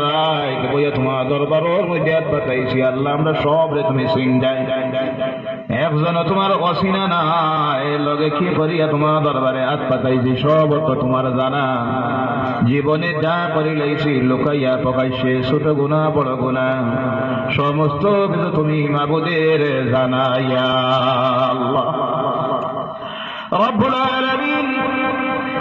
রায় বইয়া তোমার হাত আল্লাহ, আমরা সব রে তুমি একজন তোমার অসিনা নাই, লগে কি করিয়া তোমার দরবারে হাত পাতাইছি সব তোমার জানা। জীবনে যা করি লাইছি, লুকাইয়া পকাইছে, ছোট গুণা, বড় গুণা। সমস্ত কিছু তুমি মাবুদের জানাইয়া। আল্লাহ। রব্বুল আলামিন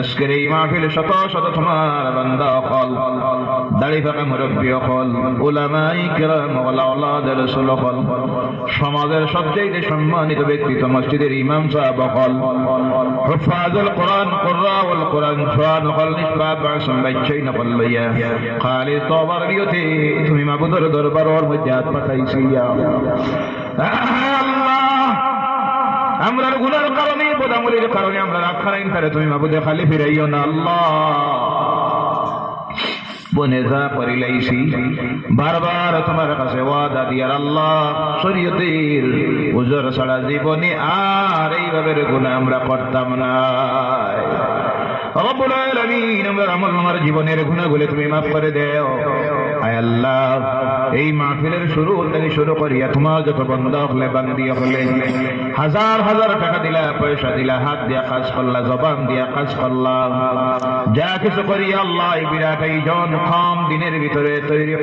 আজকের এই মাহফিল শত শত তোমার বান্দা অকল। দাড়ি ফাঁকা মুরব্বী অকল, উলামাই কিরাম ওয়াল আওলাদের রাসূল অকল। সমাজের সবচেয়ে সম্মানিত ব্যক্তিত্ব মসজিদের ইমাম সাহেব অকল। হুফাজুল কোরআন কুররা ওয়াল কোরআন শান অকল নিসবাত বাসম বাচ্চাই নকল লইয়া। খালি তওবার বিয়তে তুমি মাবুদের দরবারের মধ্যে হাত পাঠাইছি আল্লাহ আমরার গুনার কারণে বোদামলির কারণে আমরা রাখারাইন তারে তুমি মাবুদে খালি ফিরাইও না, আল্লাহ। বনে যা করিলাইছি আমরা আমরা আমার জীবনের গুণাগুলো তুমি মাফ করে দেও। এই মাহফিলের শুরু থেকে শুরু করিয়া তোমার যত বন্ধ হলে, বান্দি হলে, হাজার হাজার টাকা দিলা, পয়সা দিলা, হাত দিয়া কাজ করলা, জবান দিয়া কাজ করলা। যা কিছু করিয়া আল্লাহ এই বিরাট এই জন কম দিনের ভিতরে তৈরি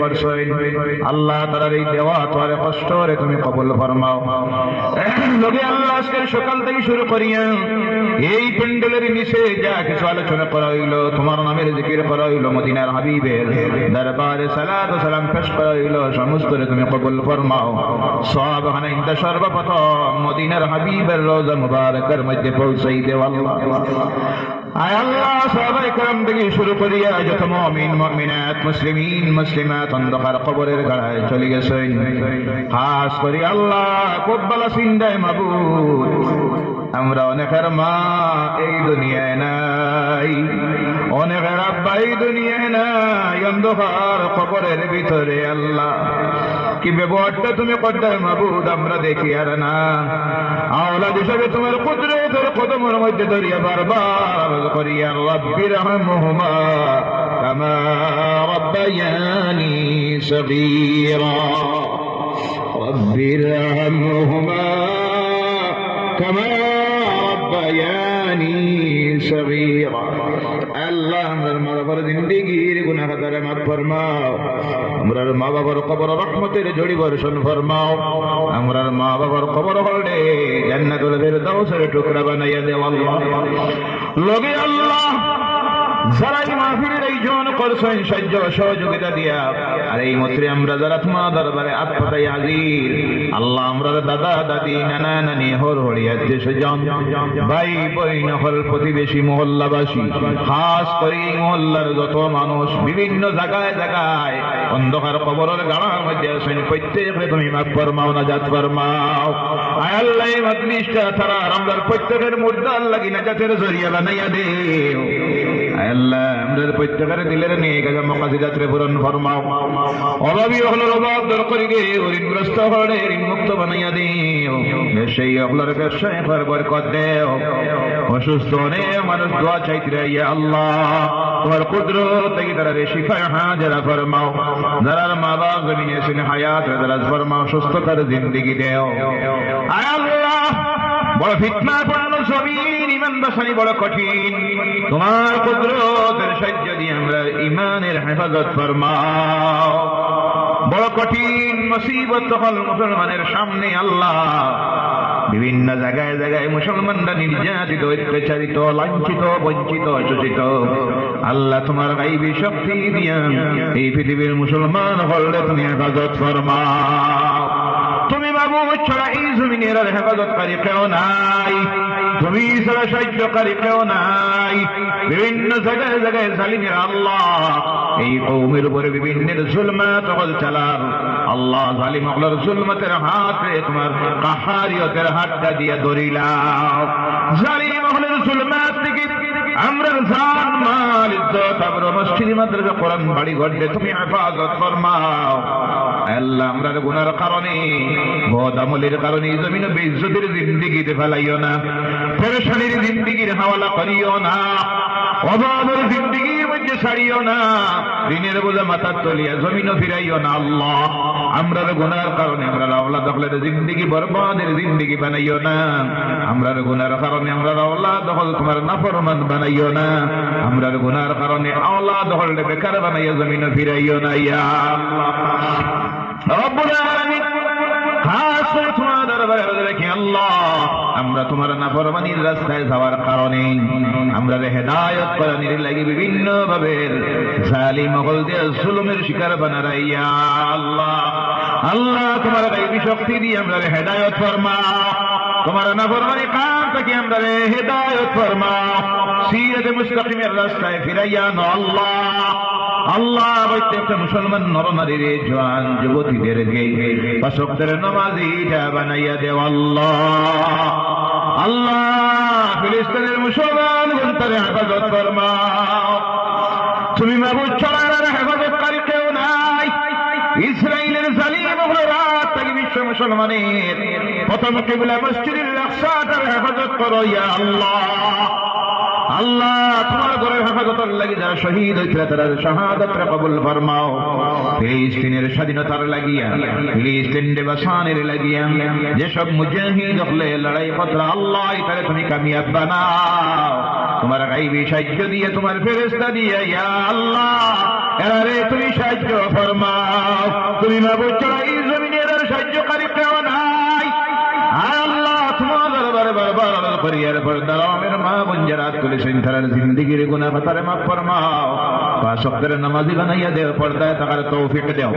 আল্লাহ তার এই দেওয়া তোমার কষ্ট রে তুমি কবল ফরমাও। লগে আল্লাহ আজকের সকাল থেকে শুরু করিয়া এই প্যান্ডেলের নিচে যা কিছু আলোচনা করা হইল, তোমার নামের জিকির করা হইল, মদিনার হাবিবের দরবারে সালাম পেশ করা হইল, সমস্ত তুমি কবুল ফরমাও। সব ওখানে ইন্দা সর্বপ্রথম, মদিনার হাবিবের রোজা মুবারকের মধ্যে পৌঁছাই আল্লাহ। আয় আল্লাহ সবাই থেকে শুরু করিয়া যত মমিন, মমিনাত, মুসলিমিন, মুসলিমাত অন্ধকার কবরের গাড়ায় চলে গেছেন। খাস করি আল্লাহ কব্বালা সিন্দায় মাবুদ। আমরা অনেকের মা এই দুনিয়ায় নাই। অনেকের আব্বা এই দুনিয়ায় নাই অন্ধকার কবরের ভিতরে আল্লাহ। কি ব্যবহারটা তুমি করতে মাবুদ, আমরা দেখি আর না। আওলাদ হিসাবে তোমার কুদরতের কদমের মধ্যে ধরিয়া বারবার করিয়া রব্বির রহমহুমা কামা রব্বায়ানি সগীরা। রব্বির রহমহুমা কামা রব্বায়ানি সগীরা। আল্লাহ আমার মা বাবার জিন্দিগির গুনাহগারে মাফ ফরমাও। আমরার মা বাবার কবর রহমতের জড়ি বর্ষণ ফরমাও। আমরার মা বাবার কবর হলে জান্নাতুল ফেরদাউসের টুকরা বানাইয়া দেও আল্লাহ। লগে আল্লাহ জন সহযোগিতা দিয়া। আর এই মত্রে আমরা যারা তোমার দরবারে আত্মতাই আল্লাহ আমরা দাদা, দাদি, নানা, নানি, হর হরিয়া দেশজন ভাই, বই, নহল, প্রতিবেশী, মহল্লাবাসী, খাস করে এই মহল্লার যত মানুষ বিভিন্ন জায়গায় জায়গায় অন্ধকার কবরের গাড়ার মধ্যে আছেন, প্রত্যেকে তুমি মাফ ফরমাও না জাত ফরমাও। আয় আল্লাহ, এই মজলিসটা তারা আমরা প্রত্যেকের মুদ্রা লাগি না জাতের জরিয়া বানাইয়া দেও। আল্লাহ আমাদের প্রত্যেকের দিলের নিয়ে গেছে মকাসিদাত্রে পূরণ ফরমাও। অভাবী হলো অভাব দর করি গে ঋণগ্রস্ত হলে ঋণ মুক্ত বানাইয়া দিও। সেই অগলার ব্যবসায় ফর বরকত দেও। অসুস্থ অনেক মানুষ দোয়া চাইতে ইয়া আল্লাহ। তোমার কুদরত থেকে তারা রে শিফায় হাজারা ফরমাও। যারা মা বাপ জমিনে এসে হায়াত যারা ফরমাও, সুস্থতার জিন্দিগি দেও। আয় আল্লাহ! বড় ফিতনা পড়ানো জমিন, ইমান বাসানি বড় কঠিন। তোমার কুদরতের সাহায্য দিয়ে আমরা ইমানের হেফাজত ফরমাও। বড় কঠিন মুসিবত তখন মুসলমানের সামনে আল্লাহ বিভিন্ন জায়গায় জায়গায় মুসলমানরা নির্যাতিত, অত্যাচারিত, লাঞ্ছিত, বঞ্চিত, শোষিত। আল্লাহ তোমার গাইবী শক্তি দিয়া এই পৃথিবীর মুসলমান হলে তুমি হেফাজত ফরমাও। তুমি মাবুদ ছাড়া এই জমিনের আর হেফাজতকারী কেউ নাই। তুমি ছাড়া সাহায্যকারী কেউ নাই। বিভিন্ন জায়গায় জায়গায় জালিমের আল্লাহ। এই কৌমের উপরে বিভিন্ন জুলমাত হল চালার আল্লাহ জালিম হলার জুলমাতের হাতে তোমার কাহারিয়তের হাতটা দিয়ে ধরিলাম জালিম হলের জুলমাত থেকে আমরা জান মাল ইজ্জত, আমরা মসজিদ মাদ্রাসা কোরআন বাড়ি ঘটলে তুমি হেফাজত ফরমাও। আল্লাহ আমরা গুনার কারণে, বদ আমলের কারণে জমিন বেইজ্জতের জিন্দিগিতে ফেলাইও না, পেরেশানির জিন্দিগির হাওয়ালা করিও না অভাবের জিন্দিগির মধ্যে ছাড়িও না। ঋণের বোঝা মাথার তলিয়া জমিনও ফিরাইও না, আল্লাহ। আমরা গুনার কারণে আমরা আওলাদ দখলের জিন্দিগি বরবাদের জিন্দিগি বানাইও না। আমরা গুনার কারণে আমরা আওলাদ দখল তোমার নাফরমান বানাইও না। আমরা গুনার কারণে আওলাদ দখল বেকার বানাইয়া জমিনও ফিরাইও না, ইয়া আল্লাহ। রব্বুল আলামিন খাস তোমার দরবারে রেখে আল্লাহ আমরা তোমার নাফরমানির রাস্তায় যাওয়ার কারণে আমরা হেদায়ত করানির লাগি বিভিন্ন ভাবে জালিম মগল দিয়ে জুলুমের শিকার বানারাইয়া আল্লাহ। আল্লাহ, তোমার গাইবি শক্তি দিয়ে আমরা হেদায়ত ফরমাও তোমার নাফরমানি কাম থেকে আমরা রে হেদায়ত ফরমাও সিরাতে মুস্তাকিমের রাস্তায় ফিরাইয়া নো আল্লাহ। আল্লাহ প্রত্যেকটা মুসলমান নরনারীর জওয়ান যুবতীদেরকে পাশকদের নমাজিটা বানাইয়া দেও আল্লাহ। আল্লাহ ফিলিস্তিনের মুসলমান তার হেফাজত ফরমাও তুমি মাবুদ ছড়ার হেফাজতকারী কেউ নাই। ইসরায়েলের বিশ্ব মুসলমানের। প্রথম কেবলা মসজিদের রাস্তাটার হেফাজত করো ইয়া আল্লাহ। আল্লাহ, তোমার ঘরের হেফাজতের লাগি যারা শহীদ হয়েছিল তারা শাহাদত কবুল ফরমাও। ফিলিস্তিনের স্বাধীনতার লাগিয়া ফিলিস্তিন দেবাসানের লাগিয়া, যেসব মুজাহিদ হলে লড়াই পত্র আল্লাহ, তারে তুমি কামিয়াব বানাও। তোমার গাইবি সাহায্য দিয়ে, তোমার ফেরেস্তা দিয়ে, ইয়া আল্লাহ এরারে তুমি সাহায্য ফরমাও। তুমি মাবুদ দারামের মা বঞ্জারাত তুলেছেন তার জিন্দগির গুণা খাতারে মাফ ফরমাও। পাঁচ সপ্তাহের নামাজি বানাইয়া দেও, পর্দায় থাকার তৌফিক দেও।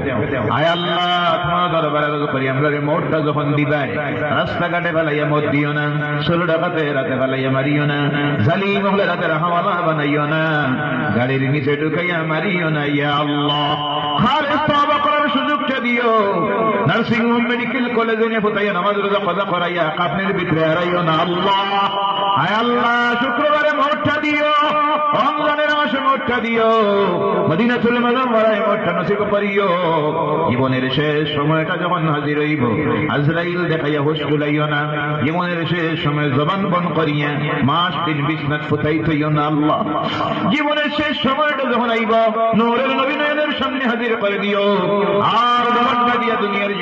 আয় আল্লাহ, তোমার দরবারে করি, আমরা রে যখন দিবাই, রাস্তাঘাটে ফেলাইয়া মত দিও না, ষোলো টাকাতে রাতে ফেলাইয়া মারিও না জালি মহলে রাতের হাওয়ালা বানাইও না, গাড়ির নিচে ঢুকাইয়া মারিও না, ইয়া আল্লাহ। তওবা করার সুযোগটা দিও। নার্সিং হোম মেডিকেল কলেজে নিয়ে ফুটাইয়া নামাজ রোজা কজা করাইয়া কাপনের ভিতরে হারাইও না। আল্লাহ! আয় আল্লাহ! শুক্রবারে মোটটা দিও। রমজানের মাসে মোটটা দিও। মদিনা চলে মাদাম মারাই মোটটা নসিব করিও। জীবনের শেষ সময়টা যখন হাজির হইব, আজরাইল দেখাইয়া হুশ কুলাইও না। জীবনের শেষ সময় জবান বন করিয়া মাস দিন বিছনাথ ফুটাই থইও না আল্লাহ। জীবনের শেষ সময়টা যখন আইব, নূরের নবীনয়নের সামনে হাজির করে দিও। আর দিয়া দুনিয়ার